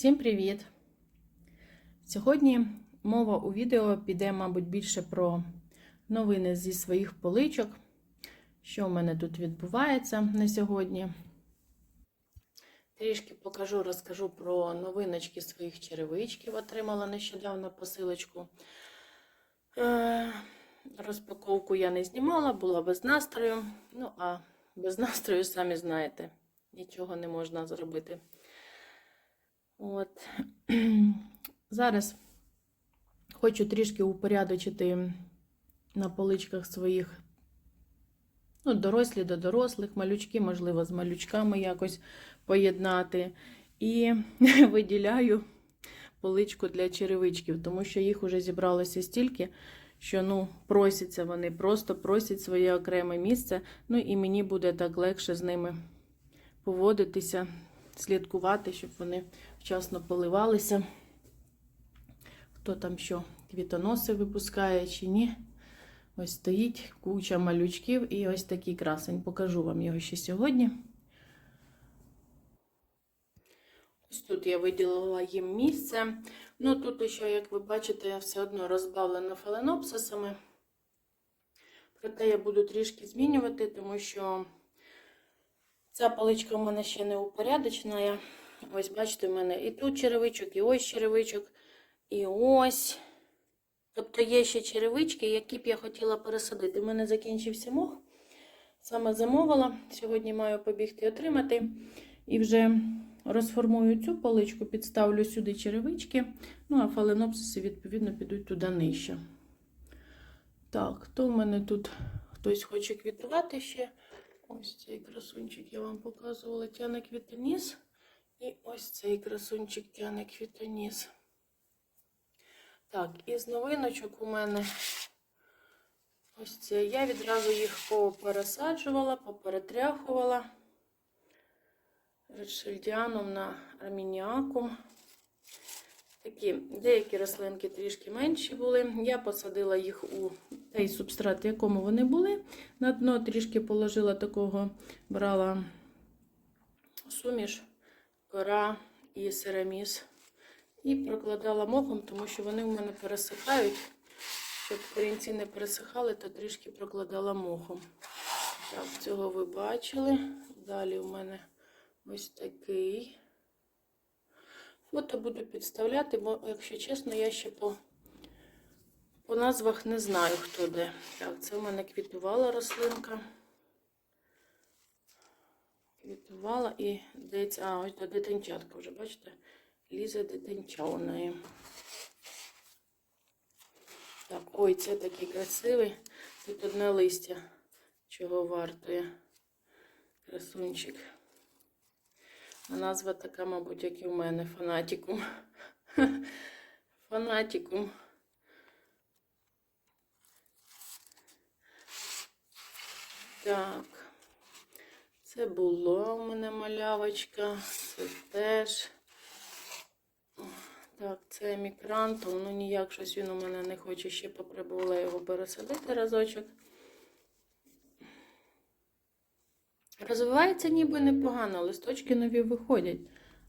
Всім привіт! Сьогодні мова у відео піде, мабуть, більше про новини зі своїх поличок, що в мене тут відбувається на сьогодні. Трішки покажу, розкажу про новиночки своїх черевичків. Отримала нещодавно посилочку. Е, Розпаковку я не знімала, була без настрою. Ну, а без настрою, самі знаєте, нічого не можна зробити. От. Зараз хочу трішки упорядочити на поличках своїх ну, дорослі до дорослих, малючки, можливо, з малючками якось поєднати. І виділяю поличку для черевичків, тому що їх вже зібралося стільки, що ну, просяться вони, просто просять своє окреме місце. Ну і мені буде так легше з ними поводитися, слідкувати, щоб вони вчасно поливалися. Хто там що, квітоноси випускає чи ні. Ось стоїть куча малючків і ось такий красень. Покажу вам його ще сьогодні. Ось тут я виділила їм місце. Ну, тут ще, як ви бачите, все одно розбавлено фаленопсисами. Проте я буду трішки змінювати, тому що ця паличка в мене ще не упорядочена. Ось, бачите, в мене і тут черевичок, і ось черевичок, і ось. Тобто є ще черевички, які б я хотіла пересадити. У мене закінчився мох. Саме замовила. Сьогодні маю побігти отримати. І вже розформую цю паличку, підставлю сюди черевички. Ну, а фаленопсиси, відповідно, підуть туди нижче. Так, хто в мене тут хтось хоче квітувати ще? Ось цей красунчик я вам показувала, тяне квітоніс. І ось цей красунчик тяне квітоніс. Так, із новиночок у мене ось це. Я відразу їх попересаджувала, поперетряхувала редшельдіаном на армініакум. Такі деякі рослинки трішки менші були. Я посадила їх у той субстрат, в якому вони були. На дно трішки положила такого, брала суміш, кора і сераміс. І прокладала мохом, тому що вони в мене пересихають. Щоб корінці не пересихали, то трішки прокладала мохом. Так, цього ви бачили. Далі у мене ось такий. Фото буду підставляти, бо, якщо чесно, я ще по, по назвах не знаю, хто де. Так, це в мене квітувала рослинка. Квітувала і здається, а ось дитинчатка вже, бачите? Лізе дитинча у неї. Так, ой, це такий красивий. Тут одне листя, чого вартує. Красунчик. Назва така, мабуть, як і в мене, фанатікум. Фанатікум. Так. Це була у мене малявочка. Це теж. Так, це мікрантом. Ну ніяк щось він у мене не хоче ще попробувала його пересадити разочок. Розвивається ніби непогано, листочки нові виходять.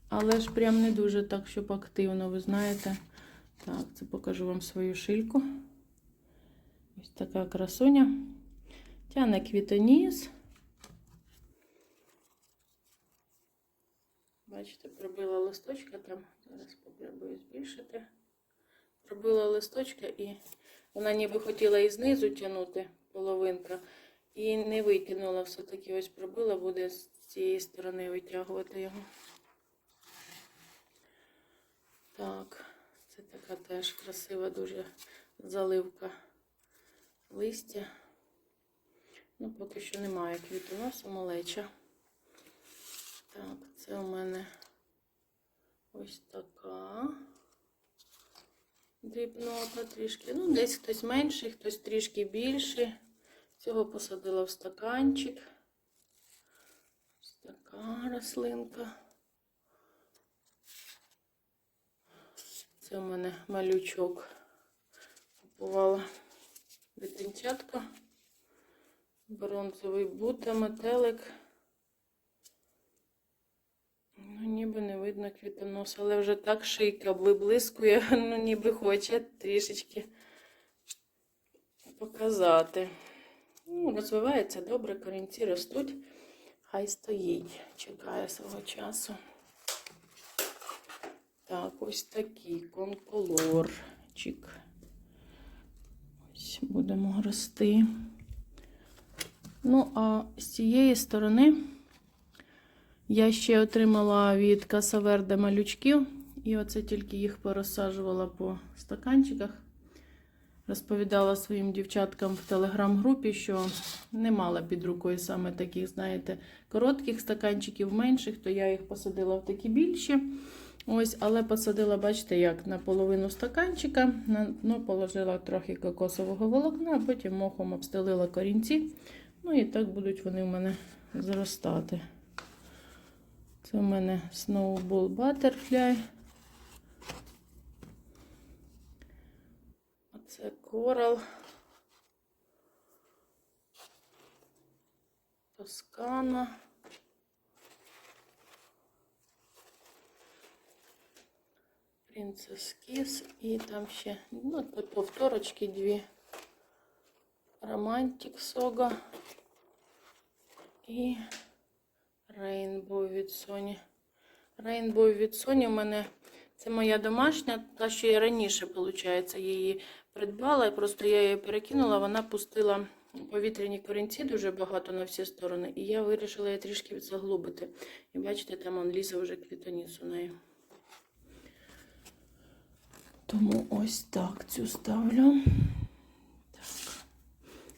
Але ж прям не дуже так, щоб активно, ви знаєте. Так, це покажу вам свою шильку. Ось така красуня. Тяне квітоніс. Бачите, пробила листочка там. Зараз спробую збільшити. Пробила листочка і вона ніби хотіла і знизу тягнути половинка. І не витягнула, все-таки ось пробила, буде з цієї сторони витягувати його. Так, це така теж красива дуже заливка листя. Ну, поки що немає квітоносу, малеча. Так, це у мене ось така дрібнота трішки. Ну, десь хтось менший, хтось трішки більший. Цього посадила в стаканчик. Ось така рослинка. Це у мене малючок. Купувала дитинчатка. Бронзовий бута, метелик. Ну, ніби не видно квітонос, але вже так шийка виблискує, ну ніби хоче трішечки показати. Ну, розвивається добре, корінці ростуть. Хай стоїть, чекає свого часу. Так, ось такий конколорчик. Ось будемо грости. Ну, а з цієї сторони я ще отримала від Касаверде малючків. І оце тільки їх порозсаджувала по стаканчиках. Розповідала своїм дівчаткам в телеграм-групі, що не мала під рукою саме таких, знаєте, коротких стаканчиків, менших, то я їх посадила в такі більші. Ось, але посадила, бачите, як на половину стаканчика, на дно положила трохи кокосового волокна, а потім мохом обстелила корінці. Ну і так будуть вони в мене зростати. Це у мене Snowball Butterfly. Це корал. Тоскана. Принцес Кіс. І там ще, ну, повторочки дві. Романтик Сога. І Рейнбоу від Sony. Рейнбоу від Sony у мене це моя домашня, та що я раніше, виходить, її придбала. і Просто я її перекинула, вона пустила повітряні корінці дуже багато на всі сторони. І я вирішила її трішки заглубити. І бачите, там он лізе вже квітоніс у неї. Тому ось так цю ставлю. Так.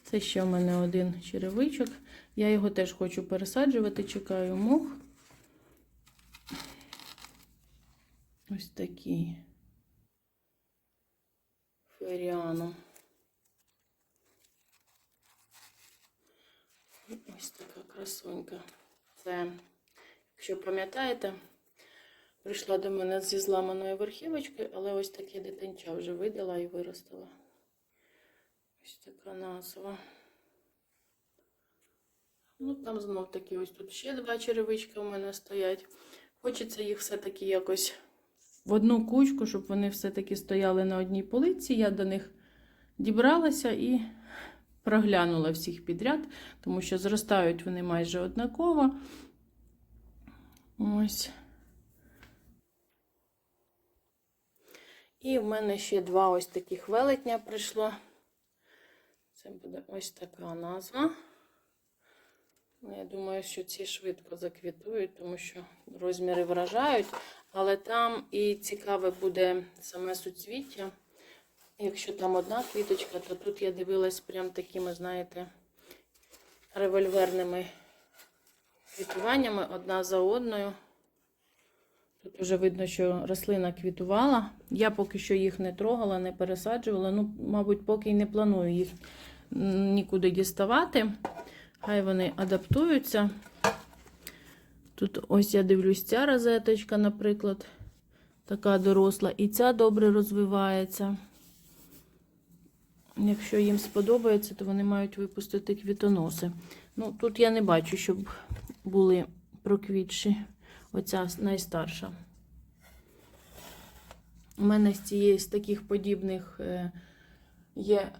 Це ще в мене один черевичок. Я його теж хочу пересаджувати, чекаю мох. Ось такий феріаном. Ось така красунька. Це, якщо пам'ятаєте, прийшла до мене зі зламаною верхівочкою, але ось таке дитинча вже видала і виростила. Ось така назва. Ну, там знов таки ось тут ще два черевички у мене стоять. Хочеться їх все-таки якось в одну кучку, щоб вони все-таки стояли на одній полиці. Я до них дібралася і проглянула всіх підряд, тому що зростають вони майже однаково. Ось. І в мене ще два ось таких велетня прийшло. Це буде ось така назва. Ну, Я думаю, що ці швидко заквітують, тому що розміри вражають. Але там і цікаве буде саме суцвіття. Якщо там одна квіточка, то тут я дивилась прям такими, знаєте, револьверними квітуваннями одна за одною. Тут вже видно, що рослина квітувала. Я поки що їх не трогала, не пересаджувала. Ну, мабуть, поки й не планую їх нікуди діставати. Хай вони адаптуються. Тут ось я дивлюсь, ця розеточка, наприклад, така доросла. І ця добре розвивається. Якщо їм сподобається, то вони мають випустити квітоноси. Ну, тут я не бачу, щоб були проквітші. Оця найстарша. У мене з цієї з таких подібних е, є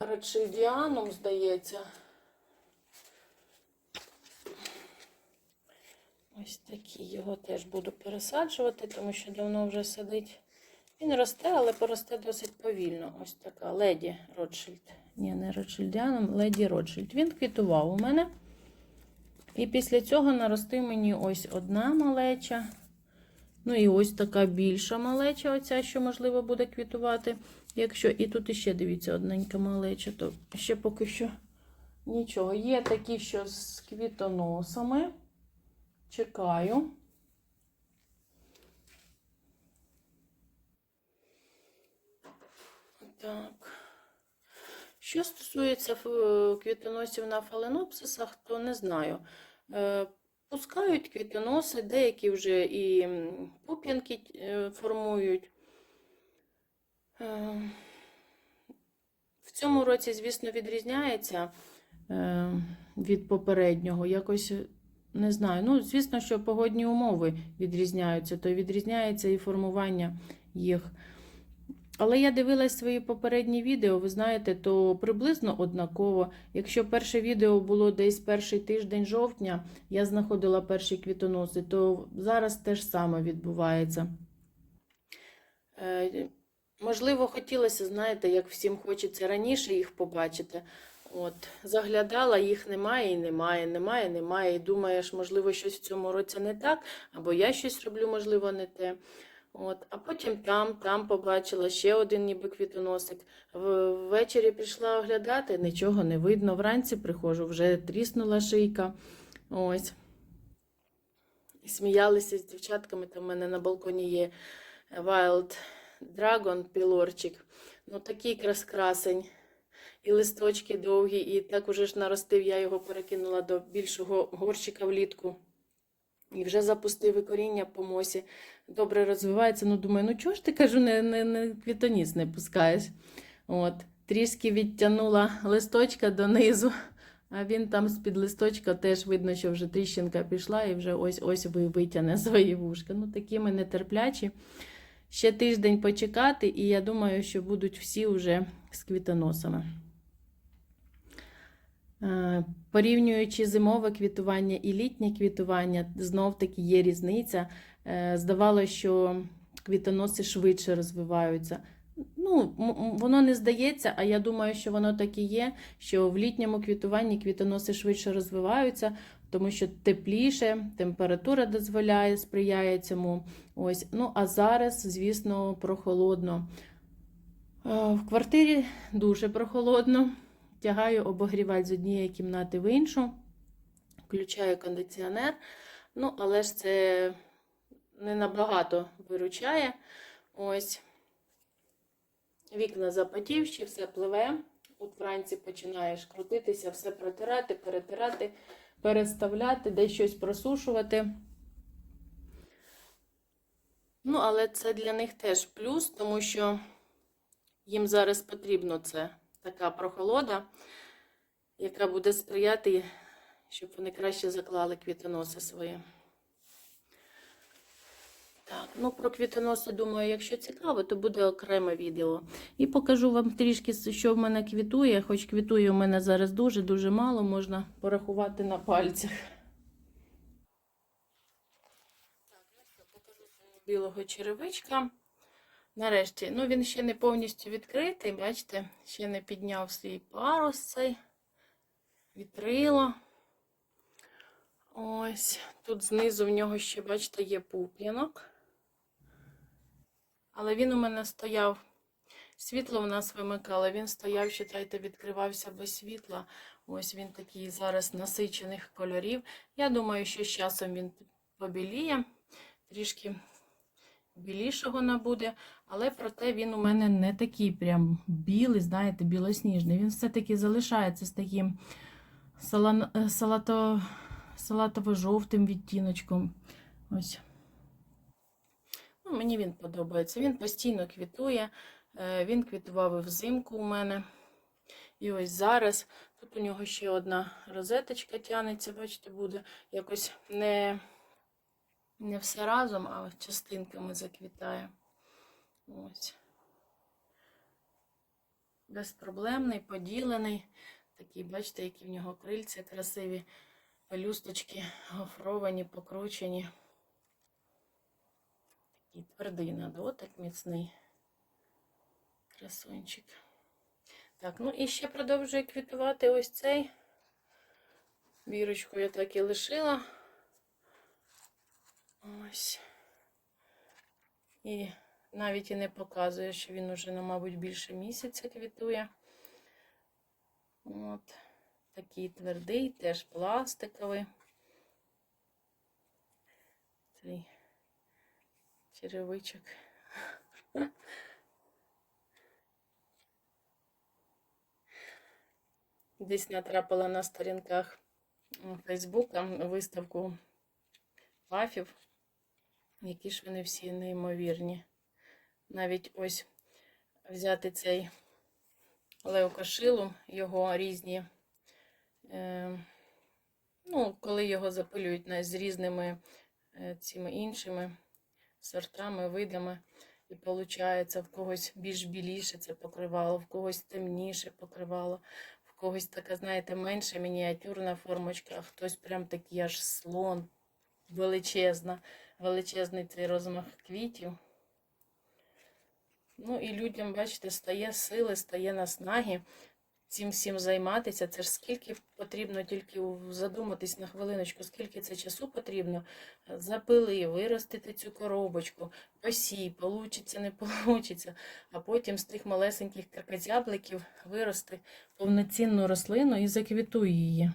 рачидіанум, здається. Ось такий його теж буду пересаджувати, тому що давно вже сидить. Він росте, але поросте досить повільно. Ось така леді Ротшильд. Ні, не Ротшильдіаном, леді Ротшильд. Він квітував у мене. І після цього наростив мені ось одна малеча. Ну і ось така більша малеча, оця, що, можливо, буде квітувати. Якщо і тут іще, дивіться, одненька малеча, то ще поки що нічого. Є такі, що з квітоносами. Чекаю. Так. Що стосується квітоносів на фаленопсисах, то не знаю. Е, Пускають квітоноси, деякі вже і пуп'янки е, формують. Е, В цьому році, звісно, відрізняється е, від попереднього. Якось не знаю. Ну, звісно, що погодні умови відрізняються, то відрізняється і формування їх. Але я дивилась свої попередні відео, ви знаєте, то приблизно однаково. Якщо перше відео було десь перший тиждень жовтня, я знаходила перші квітоноси, то зараз те ж саме відбувається. Е, можливо, хотілося, знаєте, як всім хочеться раніше їх побачити. От, заглядала, їх немає і немає, немає, немає. І думаєш, можливо, щось в цьому році не так, або я щось роблю, можливо, не те. От, а потім там, там побачила ще один ніби квітоносик. Ввечері прийшла оглядати, нічого не видно. Вранці приходжу, вже тріснула шийка. Ось. Сміялися з дівчатками. Там в мене на балконі є Wild Dragon пілорчик. Ну, такий крас красень. І листочки довгі, і так уже ж наростив, я його перекинула до більшого горщика влітку. І вже запустив і коріння по мосі. Добре розвивається. Ну, думаю, ну чого ж ти кажу, не, не, не квітоніс не пускаєш. От, трішки відтягнула листочка донизу, а він там з-під листочка теж видно, що вже тріщинка пішла і вже ось ось ви- витягне свої вушка. Ну, такі ми нетерплячі. Ще тиждень почекати, і я думаю, що будуть всі вже з квітоносами. Е, Порівнюючи зимове квітування і літнє квітування, знов таки є різниця. Е, Здавалося, що квітоноси швидше розвиваються. Ну, воно не здається, а я думаю, що воно так і є, що в літньому квітуванні квітоноси швидше розвиваються, тому що тепліше, температура дозволяє, сприяє цьому. Ось. Ну, а зараз, звісно, прохолодно. Е, В квартирі дуже прохолодно. Тягаю обогрівач з однієї кімнати в іншу, включаю кондиціонер. Ну, але ж це не набагато виручає. Ось. Вікна запотівші, все пливе. От вранці починаєш крутитися, все протирати, перетирати, переставляти, десь щось просушувати. Ну, але це для них теж плюс, тому що їм зараз потрібно це така прохолода, яка буде сприяти, щоб вони краще заклали квітоноси свої. Так, ну про квітоноси, думаю, якщо цікаво, то буде окреме відео. І покажу вам трішки, що в мене квітує, хоч квітує у мене зараз дуже-дуже мало, можна порахувати на пальцях. Так, ну покажу білого черевичка. Нарешті, ну він ще не повністю відкритий, бачите, ще не підняв свій парус цей вітрило. Ось, тут знизу в нього ще, бачите, є пуплінок. Але він у мене стояв, світло в нас вимикало, він стояв, читайте, відкривався без світла. Ось він такий зараз насичених кольорів. Я думаю, що з часом він побіліє, трішки білішого набуде, але проте він у мене не такий прям білий, знаєте, білосніжний. Він все-таки залишається з таким салан... е, салато... салатово-жовтим відтіночком. Ось. Ну, мені він подобається. Він постійно квітує. Е, Він квітував взимку у мене. І ось зараз. Тут у нього ще одна розеточка тянеться, бачите, буде якось не, не все разом, а частинками заквітає. Ось. Безпроблемний, поділений. Такий, бачите, які в нього крильця красиві, пелюсточки гофровані, покручені. Такий твердий надотик, міцний красунчик. Так, ну і ще продовжує квітувати ось цей. Вірочку я так і лишила. Ось. І навіть і не показує, що він уже, ну, мабуть, більше місяця квітує. От. Такий твердий, теж пластиковий. Цей черевичок. Десь натрапила на сторінках Фейсбука виставку пафів, які ж вони всі неймовірні. Навіть ось взяти цей леокошилум, його різні е, Ну, коли його запилюють з різними е, цими іншими сортами, видами. І виходить, в когось більш біліше це покривало, в когось темніше покривало, в когось така, знаєте, менша мініатюрна формочка, а хтось прям такий аж слон, величезна, величезний цей розмах квітів. Ну і людям, бачите, стає сили, стає наснаги цим всім займатися. Це ж скільки потрібно тільки задуматись на хвилиночку, скільки це часу потрібно запили, виростити цю коробочку, посій, получиться, не получиться, а потім з тих малесеньких каркозябликів вирости повноцінну рослину і заквітує її.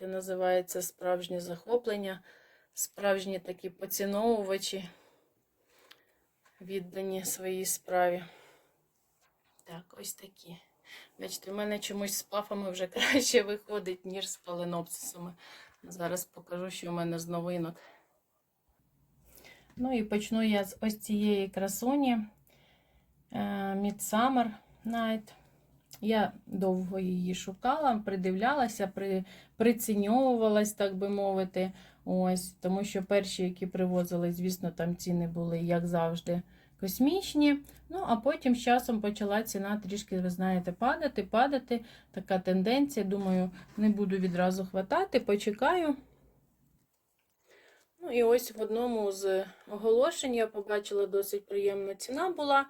Це називається справжнє захоплення, справжні такі поціновувачі, віддані своїй справі. Так, ось такі. Бачите, в мене чомусь з пафами вже краще виходить, ніж з паленопсисами. Зараз покажу, що в мене з новинок. Ну і почну я з ось цієї красуні е, Midsummer Night. Я довго її шукала, придивлялася, при, приціньовувалась, так би мовити. Ось, тому що перші, які привозили, звісно, там ціни були, як завжди, космічні. Ну, а потім з часом почала ціна трішки, ви знаєте, падати, падати. Така тенденція. Думаю, не буду відразу хватати, почекаю. Ну, і ось в одному з оголошень я побачила досить приємна ціна була,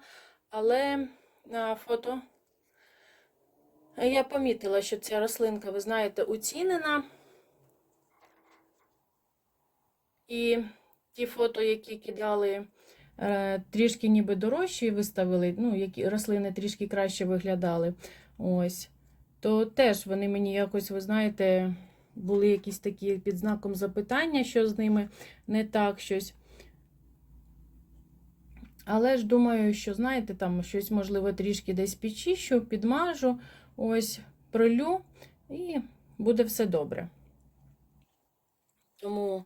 але на фото я помітила, що ця рослинка, ви знаєте, уцінена. І ті фото, які кидали е, трішки ніби дорожчі виставили, ну, які рослини трішки краще виглядали. Ось. То теж вони мені якось, ви знаєте, були якісь такі під знаком запитання, що з ними не так щось. Але ж думаю, що, знаєте, там щось, можливо, трішки десь підчищу, підмажу, ось, пролю, і буде все добре. Тому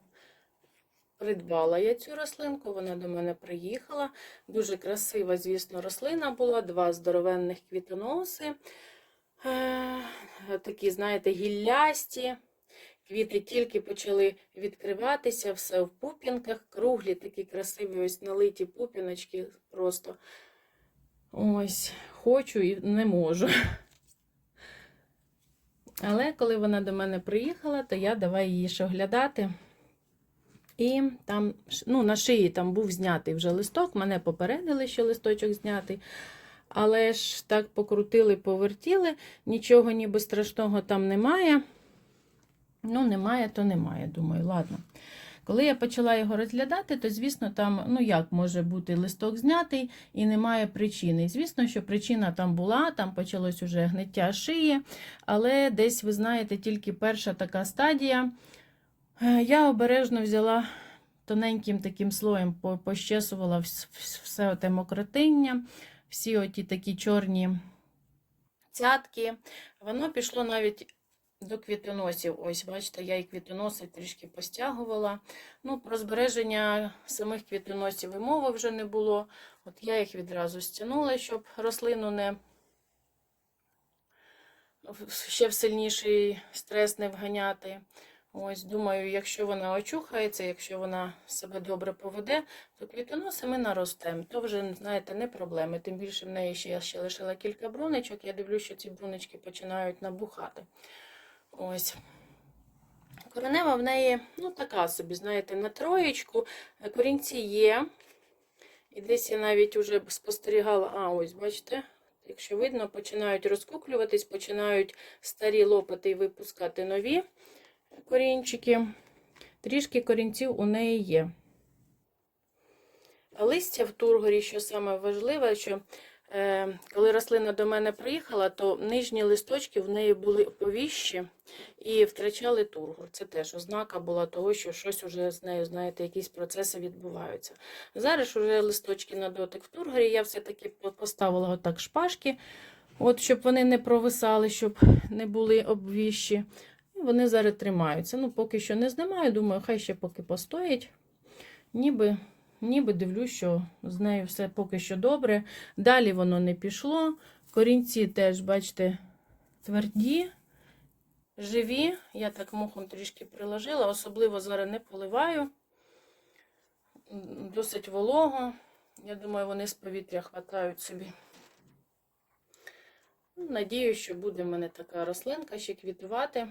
придбала я цю рослинку, вона до мене приїхала. Дуже красива, звісно, рослина була, два здоровенних квітоноси. Е, такі, знаєте, гіллясті. Квіти тільки почали відкриватися, все в пупінках, круглі, такі красиві, ось налиті пупіночки просто. Ось, хочу і не можу. Але коли вона до мене приїхала, то я давай її ж оглядати. І там, ну, на шиї там був знятий вже листок, мене попередили, що листочок знятий. Але ж так покрутили, повертіли, нічого ніби страшного там немає. Ну, немає, то немає. Думаю, ладно. Коли я почала його розглядати, то, звісно, там, ну як може бути листок знятий і немає причини. Звісно, що причина там була, там почалось уже гниття шиї, але десь, ви знаєте, тільки перша така стадія. Е, Я обережно взяла тоненьким таким слоєм, пощесувала вс- вс- все оте мокротиння, всі оті такі чорні цятки. Воно пішло навіть до квітоносів. Ось, бачите, я і квітоноси трішки постягувала. Ну, про збереження самих квітоносів і мови вже не було. От я їх відразу стягнула, щоб рослину не ще в сильніший стрес не вганяти. Ось, думаю, якщо вона очухається, якщо вона себе добре поведе, то квітоноси ми наростемо. То вже, знаєте, не проблеми. Тим більше в неї ще я ще лишила кілька бруничок. Я дивлюся, що ці брунички починають набухати. Ось. Коренева в неї, ну, така собі, знаєте, на троєчку. Корінці є. І десь я навіть уже спостерігала, а ось, бачите, якщо видно, починають розкуклюватись, починають старі лопати і випускати нові корінчики. Трішки корінців у неї є. А Листя в тургорі, що саме важливе, що коли рослина до мене приїхала, то нижні листочки в неї були повіщі і втрачали тургор. Це теж ознака була того, що щось уже з нею, знаєте, якісь процеси відбуваються. Зараз уже листочки на дотик в тургорі. Я все-таки поставила отак шпажки, от, щоб вони не провисали, щоб не були обвіщі. Вони зараз тримаються. Ну, поки що не знімаю, думаю, хай ще поки постоять. Ніби, ніби дивлюсь, що з нею все поки що добре. Далі воно не пішло. Корінці теж, бачите, тверді. живі. Я так мухом трішки приложила, особливо зараз не поливаю. Досить волого. Я думаю, вони з повітря хватають собі. Ну, Надію, що буде в мене така рослинка ще квітувати.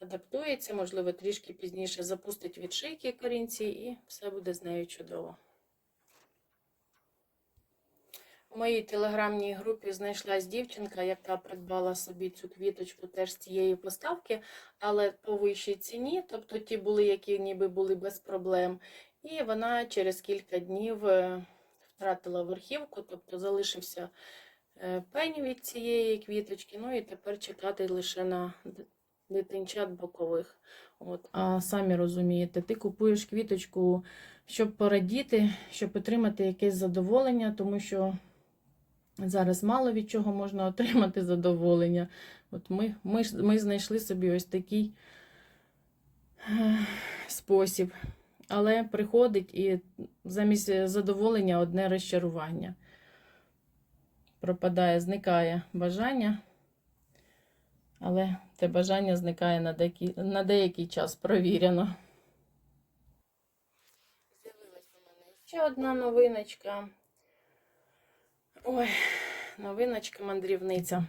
Адаптується, можливо, трішки пізніше запустить відшийки корінці і все буде з нею чудово. У моїй телеграмній групі знайшлась дівчинка, яка придбала собі цю квіточку теж з цієї поставки, але по вищій ціні, тобто ті були, які ніби були без проблем. І вона через кілька днів е, втратила верхівку, тобто залишився е, пень від цієї квіточки. Ну і тепер чекати лише на дитинчат бокових. От. А самі розумієте, ти купуєш квіточку, щоб порадіти, щоб отримати якесь задоволення, тому що зараз мало від чого можна отримати задоволення. От ми, ми, ми знайшли собі ось такий е, спосіб. Але приходить і замість задоволення одне розчарування. Пропадає, зникає бажання, але те бажання зникає на деякий, на деякий час, провірено. З'явилась у мене ще одна новиночка. Ой, новиночка мандрівниця.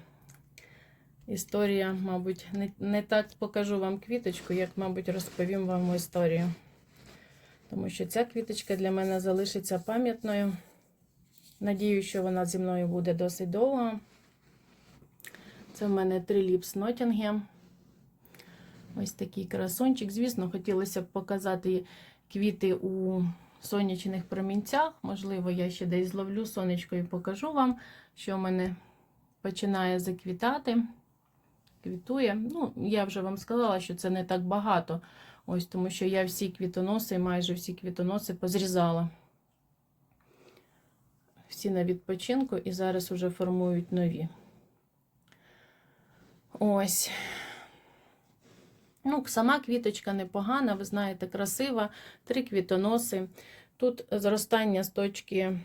Історія, мабуть, не, не так покажу вам квіточку, як, мабуть, розповім вам історію. Тому що ця квіточка для мене залишиться пам'ятною. Надію, що вона зі мною буде досить довго. Це в мене триліпс Ноттінгем. Ось такий красончик. Звісно, хотілося б показати квіти у сонячних промінцях. Можливо, я ще десь зловлю сонечко і покажу вам, що в мене починає заквітати. Квітує. Ну, я вже вам сказала, що це не так багато. Ось тому що я всі квітоноси, майже всі квітоноси позрізала. Всі на відпочинку і зараз вже формують нові. Ось. Ну, сама квіточка непогана, ви знаєте, красива. Три квітоноси. Тут зростання з точки,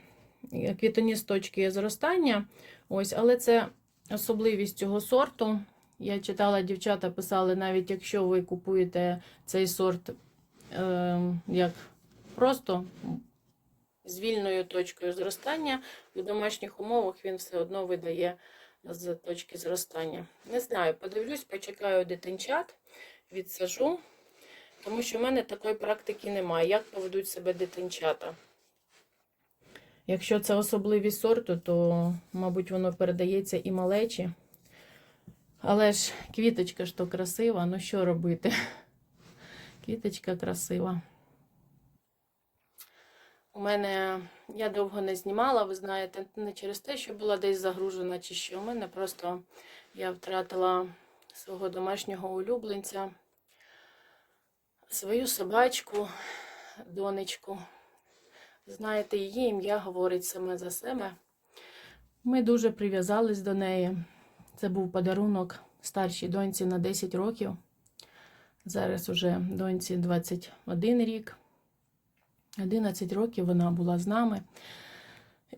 квітоніс з точки зростання. Ось, але це особливість цього сорту. Я читала, дівчата писали, навіть якщо ви купуєте цей сорт е, як просто з вільною точкою зростання, в домашніх умовах він все одно видає з точки зростання. Не знаю, подивлюсь, почекаю дитинчат, відсажу, тому що в мене такої практики немає. Як поведуть себе дитинчата? Якщо це особливість сорту, то, мабуть, воно передається і малечі. Але ж квіточка ж то красива, ну що робити? Квіточка красива. У мене я довго не знімала, ви знаєте, не через те, що була десь загружена чи що. У мене просто я втратила свого домашнього улюбленця, свою собачку, донечку. Знаєте, її ім'я говорить саме за себе. Ми дуже прив'язались до неї. Це був подарунок старшій доньці на 10 років. Зараз уже доньці 21 рік. 11 років вона була з нами.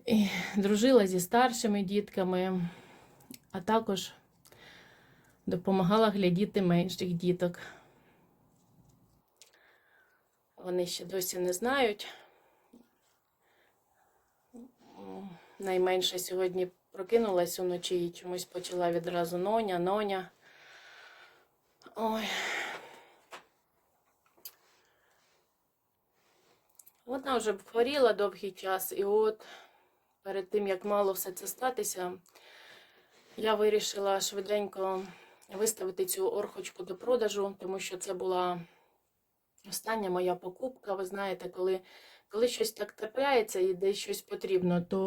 І дружила зі старшими дітками, а також допомагала глядіти менших діток. Вони ще досі не знають. Найменше сьогодні прокинулась уночі і чомусь почала відразу ноня, ноня. Ой. Вона вже хворіла довгий час, і от перед тим, як мало все це статися, я вирішила швиденько виставити цю орхочку до продажу, тому що це була остання моя покупка. Ви знаєте, коли, коли щось так трапляється і десь щось потрібно, то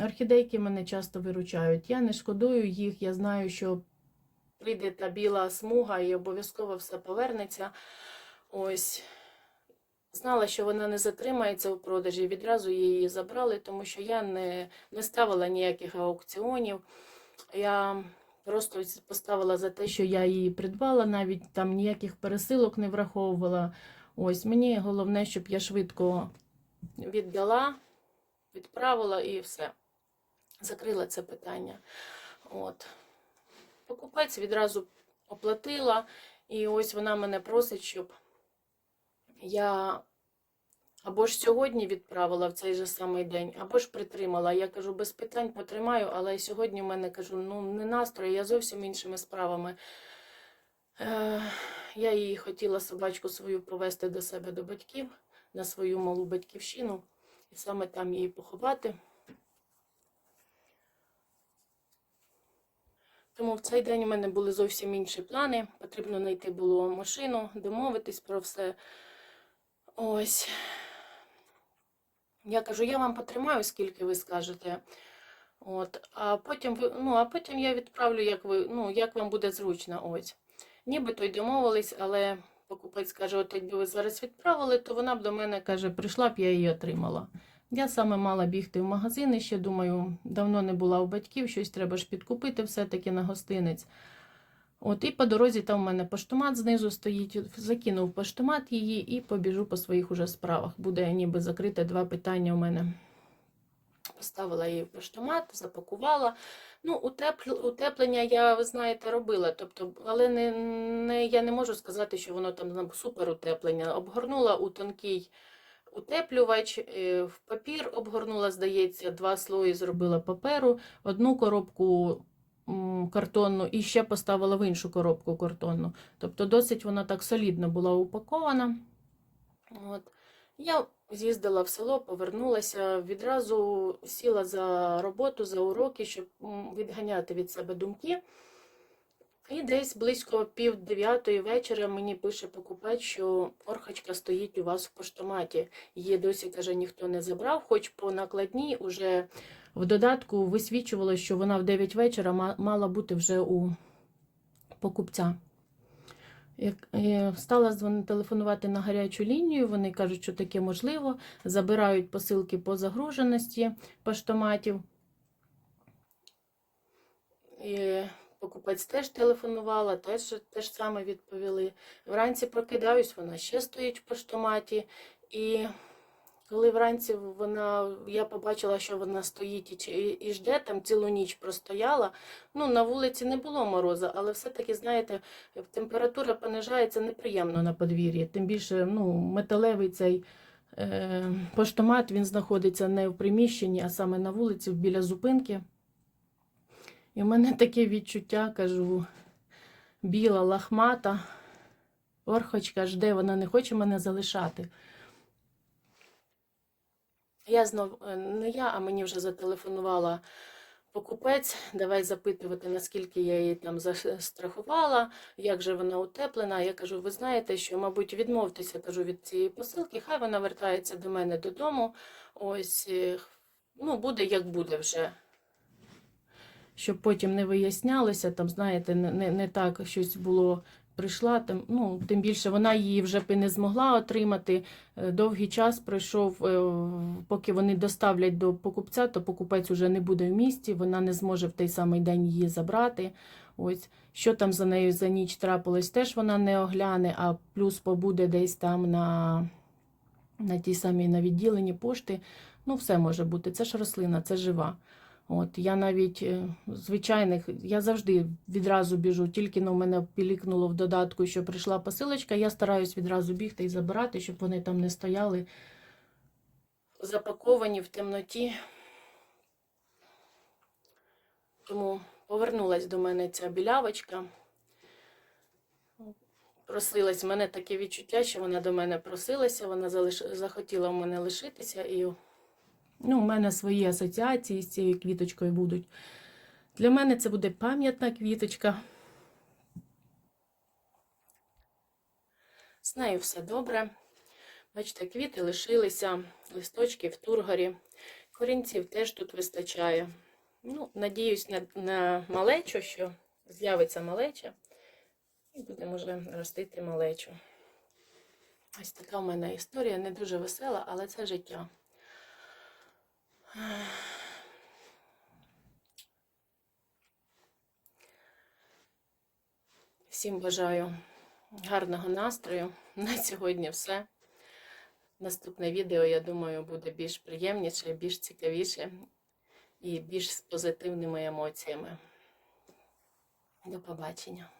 орхідейки мене часто виручають. Я не шкодую їх, я знаю, що прийде та біла смуга і обов'язково все повернеться. Ось. Знала, що вона не затримається у продажі, відразу її забрали, тому що я не, не ставила ніяких аукціонів. Я просто поставила за те, що я її придбала, навіть там ніяких пересилок не враховувала. Ось мені головне, щоб я швидко віддала, відправила і все. Закрила це питання. От. Покупець відразу оплатила. І ось вона мене просить, щоб я або ж сьогодні відправила в цей же самий день, або ж притримала. Я кажу, без питань потримаю, але сьогодні в мене кажу, ну не настрої, я зовсім іншими справами. Е, я її хотіла собачку свою повезти до себе до батьків на свою малу батьківщину і саме там її поховати. Тому в цей день у мене були зовсім інші плани. Потрібно знайти було машину, домовитись про все. Ось. Я кажу, я вам потримаю, скільки ви скажете. От, а потім ви, ну, а потім я відправлю, як ви, ну, як вам буде зручно. Ось. Нібито й домовились, але покупець каже, от якби ви зараз відправили, то вона б до мене каже, прийшла б, я її отримала. Я саме мала бігти в магазин і ще думаю, давно не була у батьків, щось треба ж підкупити все-таки на гостинець. От і по дорозі там у мене поштомат знизу стоїть. Закинув поштомат її і побіжу по своїх уже справах. Буде ніби закрите два питання у мене. Поставила її в поштомат, запакувала. Ну, утепл... утеплення я, ви знаєте, робила. Тобто, але не, не, я не можу сказати, що воно там супер утеплення. Обгорнула у тонкий утеплювач, е, в папір обгорнула, здається, два слої зробила паперу, одну коробку картонну і ще поставила в іншу коробку картонну. Тобто досить вона так солідно була упакована. От. Я з'їздила в село, повернулася, відразу сіла за роботу, за уроки, щоб відганяти від себе думки. І десь близько пів дев'ятої вечора мені пише покупець, що орхочка стоїть у вас в поштоматі. Її досі, каже, ніхто не забрав, хоч по накладній уже в додатку висвічувало, що вона в 9 вечора мала бути вже у покупця. Як е, стала телефонувати на гарячу лінію, вони кажуть, що таке можливо, забирають посилки по загруженості поштоматів. І покупець теж телефонувала, теж те ж саме відповіли. Вранці прокидаюсь, вона ще стоїть в поштоматі. І коли вранці вона, я побачила, що вона стоїть і, і жде, там цілу ніч простояла. Ну, на вулиці не було морозу, але все-таки, знаєте, температура понижається неприємно на подвір'ї. Тим більше ну, металевий цей е, поштомат він знаходиться не в приміщенні, а саме на вулиці, біля зупинки. І в мене таке відчуття, кажу, біла, лахмата, орхочка жде, вона не хоче мене залишати. Я знов, е, не я, а мені вже зателефонувала покупець. Давай запитувати, наскільки я її там застрахувала, як же вона утеплена. Я кажу, ви знаєте, що, мабуть, відмовтеся кажу, від цієї посилки, хай вона вертається до мене додому. Ось, е, ну, буде як буде вже. Щоб потім не вияснялося, там, знаєте, не, не, не так щось було. Прийшла там, ну тим більше вона її вже б не змогла отримати. Е, Довгий час пройшов, е, поки вони доставлять до покупця, то покупець уже не буде в місті, вона не зможе в той самий день її забрати. Ось що там за нею за ніч трапилось, теж вона не огляне, а плюс побуде десь там на, на тій самій на відділенні пошти. Ну, все може бути. Це ж рослина, це жива. От, я навіть е, звичайних, я завжди відразу біжу, тільки на мене пілікнуло в додатку, що прийшла посилочка, я стараюсь відразу бігти і забирати, щоб вони там не стояли запаковані в темноті. Тому повернулась до мене ця білявочка. Просилась, в мене таке відчуття, що вона до мене просилася, вона захотіла в мене лишитися і Ну, у мене свої асоціації з цією квіточкою будуть. Для мене це буде пам'ятна квіточка. З нею все добре. Бачите, квіти лишилися, листочки в тургорі. Корінців теж тут вистачає. Ну, Надіюсь на, на малечу, що з'явиться малеча. І будемо вже ростити малечу. Ось така в мене історія, не дуже весела, але це життя. Всім бажаю гарного настрою. На сьогодні все. Наступне відео, я думаю, буде більш приємніше, більш цікавіше і більш з позитивними емоціями. До побачення.